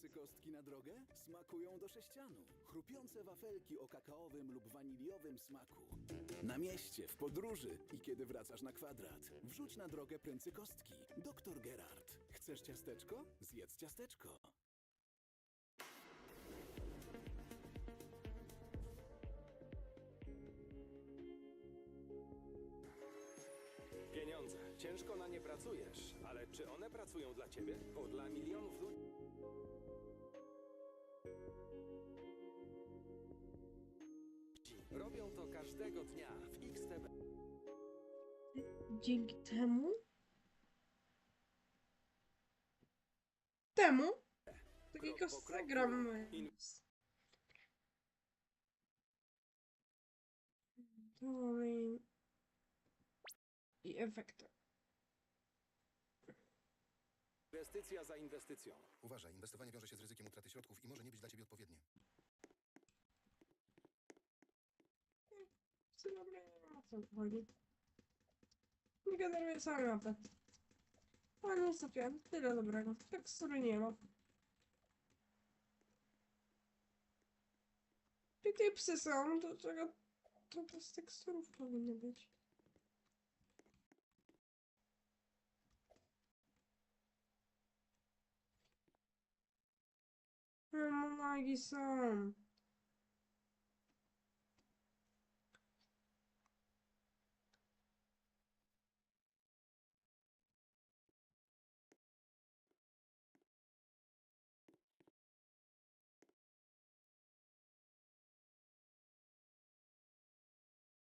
Pręcykostki na drogę? Smakują do sześcianu. Chrupiące wafelki o kakaowym lub waniliowym smaku. Na mieście, w podróży i kiedy wracasz na kwadrat. Wrzuć na drogę pręcykostki. Doktor Gerard. Chcesz ciasteczko? Zjedz ciasteczko. Pieniądze. Ciężko na nie pracujesz, ale czy one pracują dla ciebie? Bo dla milionów ludzi. Robią to każdego dnia w XTB. Dzięki temu. Temu? Takiego Dalej. I efekty. Inwestycja za inwestycją. Uważaj, inwestowanie wiąże się z ryzykiem utraty środków i może nie być dla ciebie odpowiednie. Co dobre, nie ma co chodzi. Nie generuję samej mapy. A niestety, tyle dobrego. Tekstury nie ma. Te psy są, do czego to, to z teksturów powinny być. Monagi są.